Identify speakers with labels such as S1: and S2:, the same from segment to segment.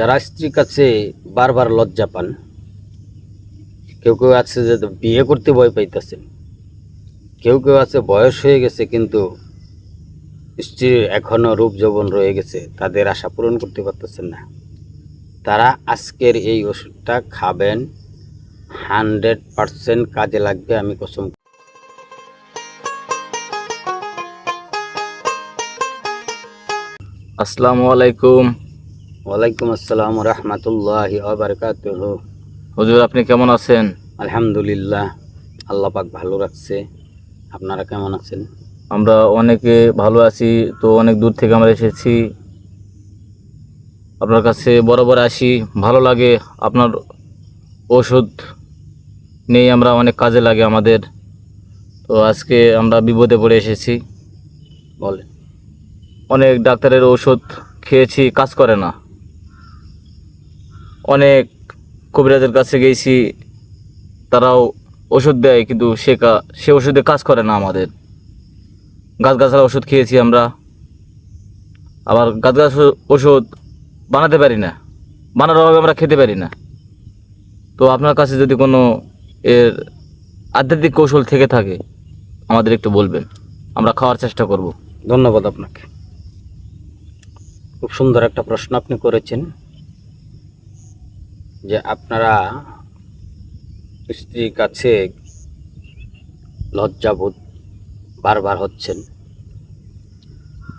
S1: যারা স্ত্রীর কাছে বারবার লজ্জা পান, কেউ কেউ আছে যে বিয়ে করতে ভয় পাইতেছেন কেউ কেউ আছে বয়স হয়ে গেছে কিন্তু স্ত্রীর এখনও রূপ যৌবন রয়ে গেছে, তাদের আশা পূরণ করতে পারতেছেন না। তারা আজকের এই ওষুধটা খাবেন, হান্ড্রেড পারসেন্ট কাজে লাগবে, আমি কসম
S2: আসসালামু আলাইকুম।
S1: ওয়ালাইকুম আসসালাম রহমতুল্লাহ আবরকাতুহ
S2: হুজুর আপনি কেমন আছেন?
S1: আলহামদুলিল্লাহ আল্লাহ পাক ভালো রাখছে। আপনারা কেমন আছেন?
S2: আমরা অনেকে ভালো আছি তো অনেক দূর থেকে আমরা এসেছি। আপনার কাছে বরাবর আসি ভালো লাগে আপনার ওষুধ নেই আমরা অনেক কাজে লাগে আমাদের। তো আজকে আমরা বিপদে পড়ে এসেছি।
S1: বলেন।
S2: অনেক ডাক্তারের ওষুধ খেয়েছি কাজ করে না। অনেক কবিরাজের কাছে গেছি, তারাও ওষুধ দেয়, কিন্তু সে কা, সে ওষুধে কাজ করে না আমাদের। গাছগাছালা ওষুধ খেয়েছি আমরা। আবার গাছগাছ ওষুধ বানাতে পারি না। বানানোর অভাবে আমরা খেতে পারি না। তো আপনার কাছে যদি কোনো এর আধ্যাত্মিক কৌশল থেকে থাকে, আমাদের একটু বলবেন। আমরা খাওয়ার চেষ্টা করব।
S1: ধন্যবাদ আপনাকে। খুব সুন্দর একটা প্রশ্ন আপনি করেছেন। যে আপনারা স্ত্রীর কাছে লজ্জাবোধ বারবার হচ্ছেন।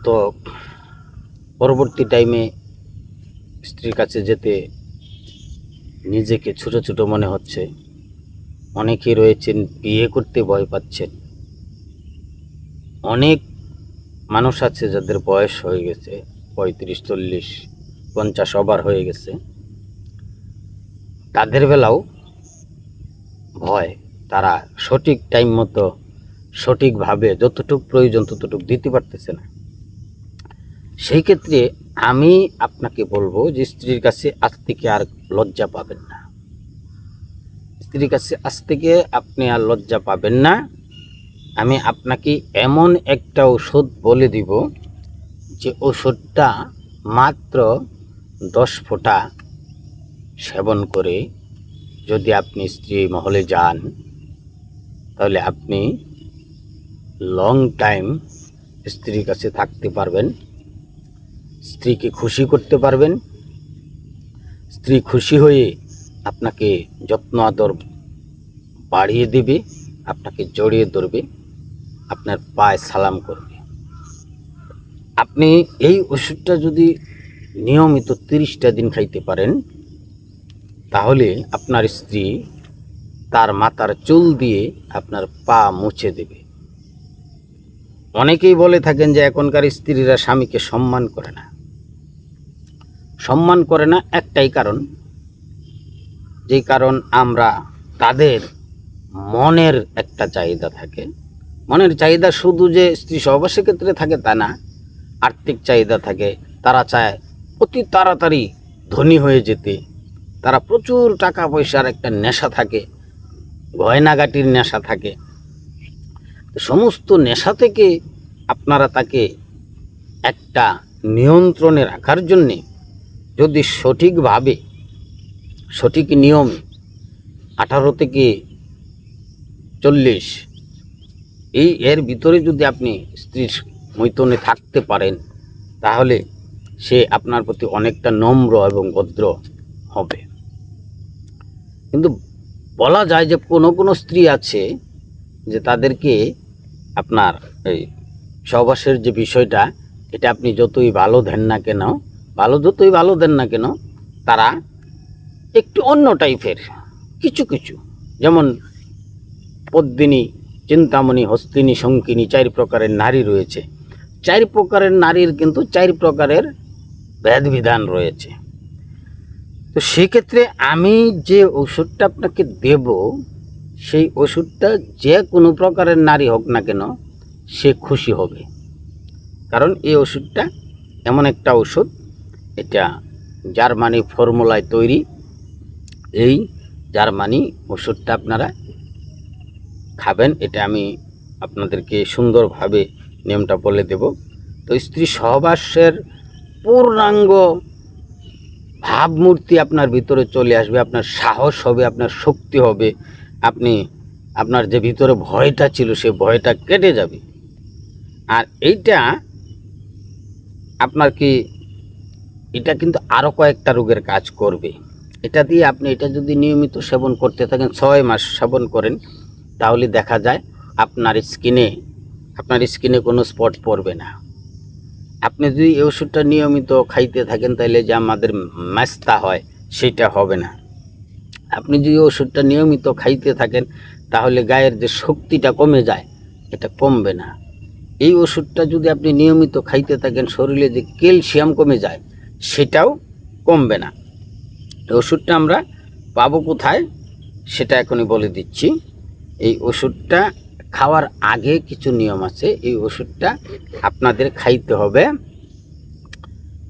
S1: তো পরবর্তী টাইমে স্ত্রীর কাছে যেতে নিজেকে ছোট ছোট মনে হচ্ছে। অনেকে রয়েছেন, বিয়ে করতে ভয় পাচ্ছেন। অনেক মানুষ আছে যাদের বয়স হয়ে গেছে, পঁয়ত্রিশ, চল্লিশ, পঞ্চাশ, ওভার হয়ে গেছে। তাদের বেলাও ভয়। তারা সঠিক টাইম মতো সঠিকভাবে যতটুকু প্রয়োজন ততটুকু দিতে পারতেছে না। সেই ক্ষেত্রে আমি আপনাকে বলব যে স্ত্রীর কাছে আজ থেকে আর লজ্জা পাবেন না। স্ত্রীর কাছে আজ থেকে আপনি আর লজ্জা পাবেন না। আমি আপনাকে এমন একটা ওষুধ বলে দিব যে ওষুধটা মাত্র দশ ফোঁটা সেবন করে যদি আপনি স্ত্রী মহলে যান, তাহলে আপনি লং টাইম স্ত্রীর কাছে থাকতে পারবেন, স্ত্রীকে খুশি করতে পারবেন, স্ত্রী খুশি হয়ে আপনাকে যত্ন আদর বাড়িয়ে দেবে, আপনাকে জড়িয়ে ধরবে, আপনার পায়ে সালাম করবে। আপনি এই ওষুধটা যদি নিয়মিত তিরিশটা দিন খাইতে পারেন তাহলে আপনার স্ত্রী তার মাথার চুল দিয়ে আপনার পা মুছে দেবে। অনেকেই বলে থাকেন যে এখনকার স্ত্রীরা স্বামীকে সম্মান করে না। সম্মান করে না একটাই কারণ, যেই কারণ আমরা তাদের মনের একটা চাহিদা থাকে। মনের চাহিদা শুধু যে স্ত্রী সহবাসের ক্ষেত্রে থাকে তা না, আর্থিক চাহিদা থাকে, তারা চায় অতি তাড়াতাড়ি ধনী হয়ে যেতে। তারা প্রচুর টাকা পয়সার একটা নেশা থাকে, গয়নাগাটির নেশা থাকে। সমস্ত নেশা থেকে আপনারা তাকে একটা নিয়ন্ত্রণে রাখার জন্যে যদি সঠিকভাবে, সঠিক নিয়মে আঠারো থেকে চল্লিশ, এই এর ভিতরে যদি আপনি স্ত্রীর মৈতনে থাকতে পারেন, তাহলে সে আপনার প্রতি অনেকটা নম্র এবং ভদ্র হবে। কিন্তু বলা যায় যে কোনো কোনো স্ত্রী আছে যে তাদেরকে আপনার এই সহবাসের যে বিষয়টা, এটা আপনি যতই ভালো দেন না কেন, ভালো যতই ভালো দেন না কেন, তারা একটু অন্য টাইপের, কিছু কিছু। যেমন পদ্মিনী, চিন্তামণি, হস্তিনী, শঙ্কিনী, চার প্রকারের নারী রয়েছে। চার প্রকারের নারীর কিন্তু চার প্রকারের ভেদবিধান রয়েছে। তো সেক্ষেত্রে আমি যে ওষুধটা আপনাকে দেব, সেই ওষুধটা যে কোনো প্রকারের নারী হোক না কেন, সে খুশি হবে। কারণ এই ওষুধটা এমন একটা ওষুধ, এটা জার্মানি ফর্মুলায় তৈরি। এই জার্মানি ওষুধটা আপনারা খাবেন, এটা আমি আপনাদেরকে সুন্দরভাবে নিয়মটা বলে দেব। তো স্ত্রী সহবাসের পূর্ণাঙ্গ ভাবমূর্তি আপনার ভিতরে চলে আসবে, আপনার সাহস হবে, আপনার শক্তি হবে, আপনি, আপনার যে ভিতরে ভয়টা ছিল সে ভয়টা কেটে যাবে। আর এইটা আপনার কি, এটা কিন্তু আরও কয়েকটা রোগের কাজ করবে। এটা দিয়ে আপনি এটা যদি নিয়মিত সেবন করতে থাকেন, ছয় মাস সেবন করেন, তাহলে দেখা যায় আপনার স্কিনে আপনার স্কিনে কোনো স্পট পড়বে না। আপনি যদি এই ওষুধটা নিয়মিত খাইতে থাকেন তাহলে যে আমাদের ম্যাস্তা হয়, সেটা হবে না। আপনি যদি ওষুধটা নিয়মিত খাইতে থাকেন, তাহলে গায়ের যে শক্তিটা কমে যায়, এটা কমবে না। এই ওষুধটা যদি আপনি নিয়মিত খাইতে থাকেন, শরীরে যে ক্যালসিয়াম কমে যায়, সেটাও কমবে না। ওষুধটা আমরা পাবো কোথায়, সেটা এখনই বলে দিচ্ছি। এই ওষুধটা খাওয়ার আগে কিছু নিয়ম আছে, এই ওষুধটা আপনাদের খাইতে হবে।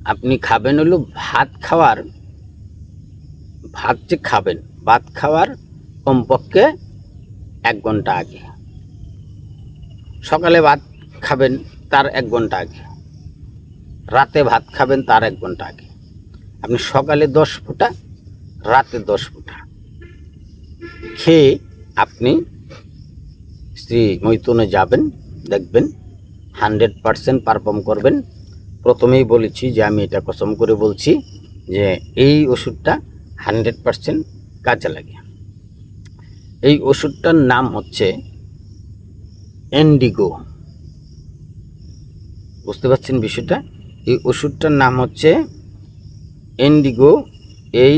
S1: আপনি খাবেন হলো ভাত খাওয়ার, ভাত যে খাবেন, ভাত খাওয়ার কমপক্ষে এক ঘণ্টা আগে। সকালে ভাত খাবেন তার এক ঘণ্টা আগে। রাতে ভাত খাবেন তার এক ঘণ্টা আগে। আপনি সকালে দশ ফুটা, রাতে দশ ফুটা। খেয়ে আপনি স্ত্রী মৈথুনে যাবেন, দেখবেন, হান্ড্রেড পারসেন্ট পারফর্ম করবেন। প্রথমেই বলেছি যে আমি এটা কসম করে বলছি যে এই ওষুধটা হান্ড্রেড পারসেন্ট কাজে লাগে। এই ওষুধটার নাম হচ্ছে এন্ডিগো। বুঝতে পারছেন বিষয়টা? এই ওষুধটার নাম হচ্ছে ইন্ডিগো এই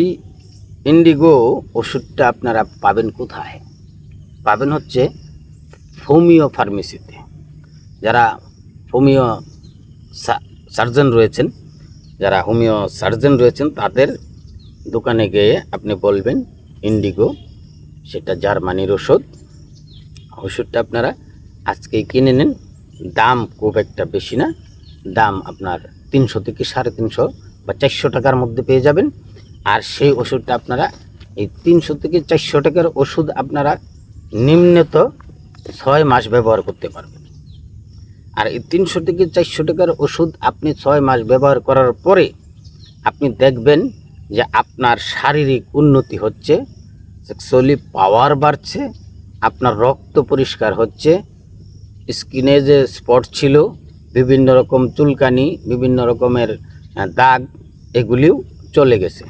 S1: ইন্ডিগো ওষুধটা আপনারা পাবেন কোথায়? পাবেন হচ্ছে হোমিও ফার্মেসিতে। যারা হোমিও সার্জন রয়েছেন, যারা হোমিও সার্জন রয়েছেন, তাদের দোকানে গিয়ে আপনি বলবেন, ইন্ডিগো, সেটা জার্মানির ওষুধ। ওষুধটা আপনারা আজকেই কিনে নেন। দাম খুব একটা বেশি না। দাম আপনার তিনশো থেকে সাড়ে তিনশো বা চারশো টাকার মধ্যে পেয়ে যাবেন। আর সেই ওষুধটা আপনারা এই তিনশো থেকে চারশো টাকার ওষুধ আপনারা নিম্নত ছয় মাস ব্যবহার করতে পারবেন। আর এই তিনশো থেকে চারশো টাকার ওষুধ আপনি ছয় মাস ব্যবহার করার পরে আপনি দেখবেন যে আপনার শারীরিক উন্নতি হচ্ছে সেক্সুয়ালি পাওয়ার বাড়ছে, আপনার রক্ত পরিষ্কার হচ্ছে স্কিনে যে স্পট ছিল, বিভিন্ন রকম চুলকানি, বিভিন্ন রকমের দাগ এগুলিও চলে গেছে।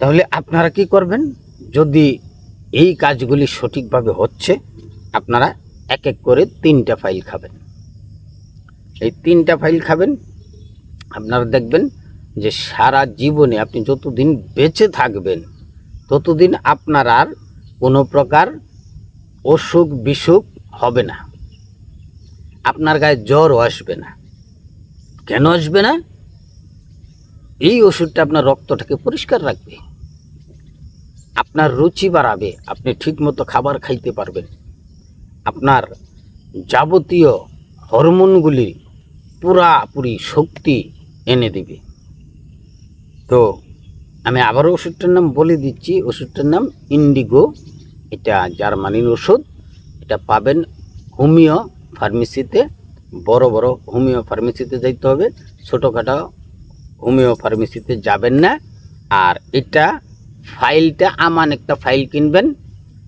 S1: তাহলে আপনারা কি করবেন? যদি এই কাজগুলি সঠিকভাবে হচ্ছে আপনারা এক এক করে তিনটা ফাইল খাবেন। এই তিনটা ফাইল খাবেন, আপনারা দেখবেন যে সারা জীবনে আপনি যতদিন বেঁচে থাকবেন, ততদিন আপনার আর কোনো প্রকার অসুখ বিসুখ হবে না। আপনার গায়ে জ্বরও আসবে না। কেন আসবে না? এই ওষুধটা আপনার রক্তটাকে পরিষ্কার রাখবে। আপনার রুচি বাড়াবে, আপনি ঠিকমতো খাবার খাইতে পারবেন। আপনার যাবতীয় হরমোনগুলি পুরাপুরি শক্তি এনে দিবে। তো আমি আবারও ওষুধটার নাম বলে দিচ্ছি, ওষুধটার নাম ইন্ডিগো। এটা জার্মানির ওষুধ। এটা পাবেন হোমিও ফার্মেসিতে, বড় বড় হোমিও ফার্মেসিতে যাইতে হবে। ছোটোখাটো হোমিও ফার্মেসিতে যাবেন না। আর এটা ফাইলটা, আমান একটা ফাইল কিনবেন।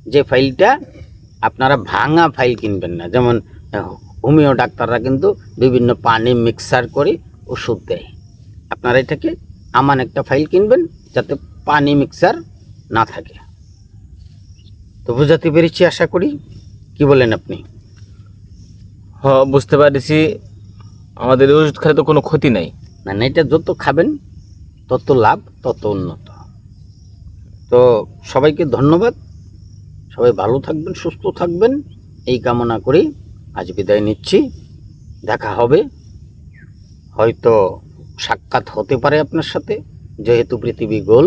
S1: যে ফাইলটা আপনারা ভাঙা ফাইল কিনবেন না। যেমন হোমিও ডাক্তাররা কিন্তু বিভিন্ন পানি মিক্সার করে ওষুধ দেয়। আপনারা এটাকে আমান একটা ফাইল কিনবেন যাতে পানি মিক্সার না থাকে। তো বুঝাতে পেরেছি আশা করি। কি বলেন আপনি?
S2: হ বুঝতে পারছি। আমাদের ওষুধ খেলে তো কোনো ক্ষতি নাই।
S1: না না এটা যত খাবেন তত লাভ তত উন্নত। তো সবাইকে ধন্যবাদ। সবাই ভালো থাকবেন, সুস্থ থাকবেন। এই কামনা করি আজ বিদায় নিচ্ছি। দেখা হবে। হয়তো সাক্ষাৎ হতে পারে আপনার সাথে। যেহেতু পৃথিবী গোল,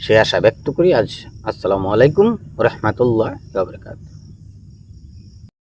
S1: সে আশা ব্যক্ত করি আজ আসসালামু আলাইকুম রহমতুল্লাহ বাবরকাত